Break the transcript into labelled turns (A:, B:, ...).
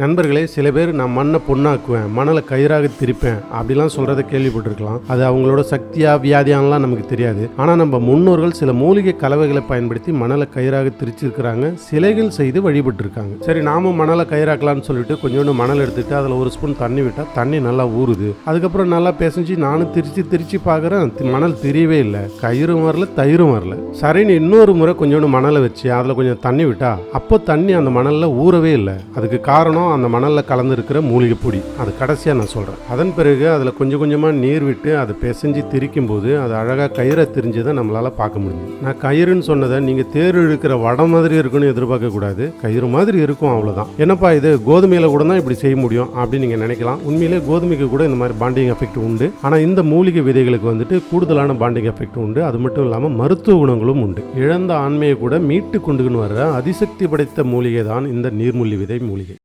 A: நண்பர்களே சில பேர் நான் மண்ணை பொண்ணாக்குவேன் மணலை கயிறாக திரிப்பேன் அப்படிலாம் சொல்கிறத கேள்விப்பட்டிருக்கலாம். அது அவங்களோட சக்தியா வியாதியானலாம் நமக்கு தெரியாது. ஆனால் நம்ம முன்னோர்கள் சில மூலிகை கலவைகளை பயன்படுத்தி மணலை கயிறாக திரிச்சிருக்கிறாங்க சிலைகள் செய்து வழிபட்டிருக்காங்க. சரி நாமும் மணலை கயிறாக்கலாம்னு சொல்லிட்டு கொஞ்சோண்டு மணல் எடுத்துட்டு அதில் ஒரு ஸ்பூன் தண்ணி விட்டால் தண்ணி நல்லா ஊறுது. அதுக்கப்புறம் நல்லா பிசைஞ்சு நானும் திரிச்சு திரிச்சு பார்க்குறேன் மணல் தெரியவே இல்லை. கயிறும் வரல தயிரும் வரல. சரின்னு இன்னொரு முறை கொஞ்சோண்டு மணலை வச்சு அதில் கொஞ்சம் தண்ணி விட்டா அப்போ தண்ணி அந்த மணலில் ஊறவே இல்லை. அதுக்கு காரணம் அந்த மணலில் கலந்துருக்கிற மூலிகை பொடி அது கடைசியாக நான் சொல்கிறேன் அதன் பிறகு அதில் கொஞ்சம் கொஞ்சமாக நீர் விட்டு அதை பிசைஞ்சு திரிக்கும் போது அது அழகாக கயிறை திரிஞ்சதை நம்மளால் பார்க்க முடியும் நான் கயிறுன்னு சொன்னதை நீங்கள் தேர் இழுக்கிற வடம் மாதிரி இருக்குன்னு எதிர்பார்க்கக்கூடாது கயிறு மாதிரி இருக்கும் அவ்வளோதான் என்னப்பா இது? கோதுமையில் கூட தான் இப்படி செய்ய முடியும் அப்படின்னு நீங்கள் நினைக்கலாம். உண்மையிலே கோதுமைக்கு கூட இந்த மாதிரி பாண்டிங் எஃபெக்ட் உண்டு. ஆனால் இந்த மூலிகை விதைகளுக்கு வந்துட்டு கூடுதலான பாண்டிங் எஃபெக்ட் உண்டு. அது மட்டும் இல்லாமல் மருத்துவ குணங்களும் உண்டு. இழந்த ஆண்மையை கூட மீட்டு கொண்டுன்னு வர்ற அதிசக்தி படைத்த மூலிகை தான் இந்த நீர்மூலி விதை மூலிகை.